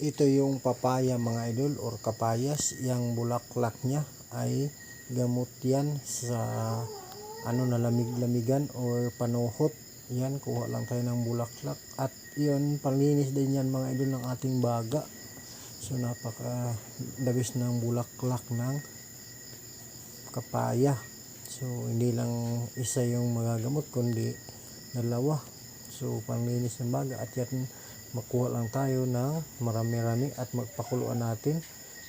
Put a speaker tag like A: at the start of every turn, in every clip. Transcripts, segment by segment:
A: ito yung papaya mga idol or kapayas. Yung bulaklak niya ay gamot yan sa ano na lamig-lamigan or panuhot. Yan, kuha lang tayo ng bulaklak. At yun, panlinis din yan mga idol ng ating baga. So napaka labis ng bulaklak ng kapaya. So hindi lang isa yung magagamot kundi dalawa. So panlinis ng baga at yan makuha lang tayo ng marami-rami at magpakuluan natin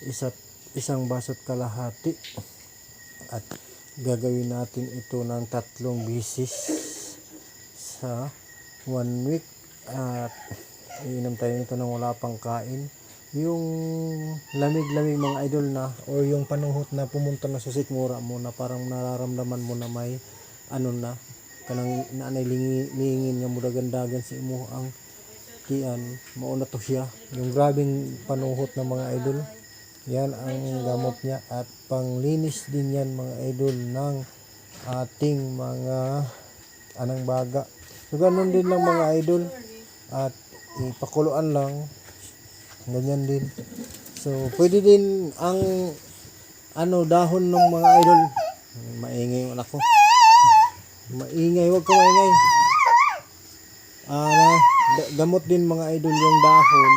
A: isa't isang baso't kalahati. At gagawin natin ito ng tatlong bisis sa one week. At iinom tayo nito nang wala pang kain. Yung lamig-lamig mga idol na or yung panuhot na pumunta na sa sikmura mo na parang nararamdaman mo na may ano na kanang naanay lingi, lingin nga mudagandagan si imo ang kian mauna to siya. Yung grabing panuhot ng mga idol yan ang gamot niya. At panglinis din yan mga idol ng ating mga anang baga. So ganun din lang mga idol. At ipakuluan lang. Ganyan din. So pwede din ang ano dahon ng mga idol. Maingay anak ko. Maingay wag ka maingay. Ah da- gamot din mga idol yung dahon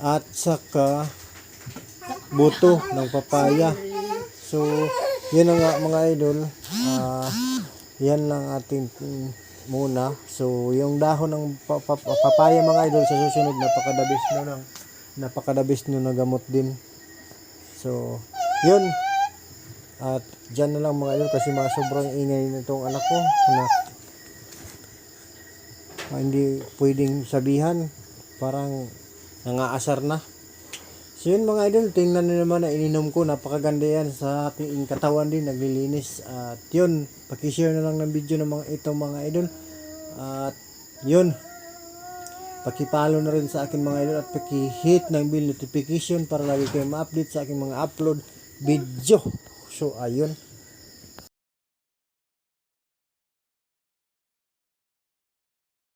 A: at saka buto ng papaya. So yun na nga mga idol. Ah yan lang ating muna. So yung dahon ng pa- pa- papaya mga idol sa susunod napakadabis no ng napakadabis no na gamot din. So yun. At dyan na lang mga idol kasi mga sobrang ingay nitong anak ko na hindi pwedeng sabihan. Parang nangaasar na. So yun mga idol tingnan nyo naman na ininom ko. Napakaganda yan sa ating katawan din. Naglilinis. At yun pakishare na lang ng video ng mga itong mga idol. At yun pakipalo na rin sa akin mga idol. At pakihit ng bell notification para lagi kayo ma-update sa aking mga upload video. So ayun